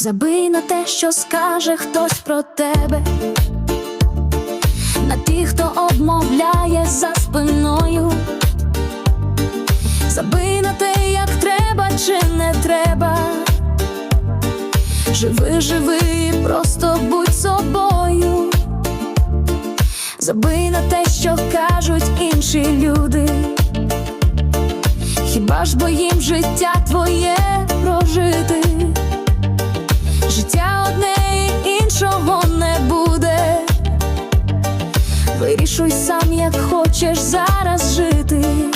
Забий на те, що скаже хтось про тебе, на тих, хто обмовляє за спиною. Забий на те, як треба чи не треба. Живи, живи, просто будь собою. Забий на те, що кажуть інші люди. Хіба ж бо їм життя твоє прожити? Вирішуй сам, як хочеш зараз жити.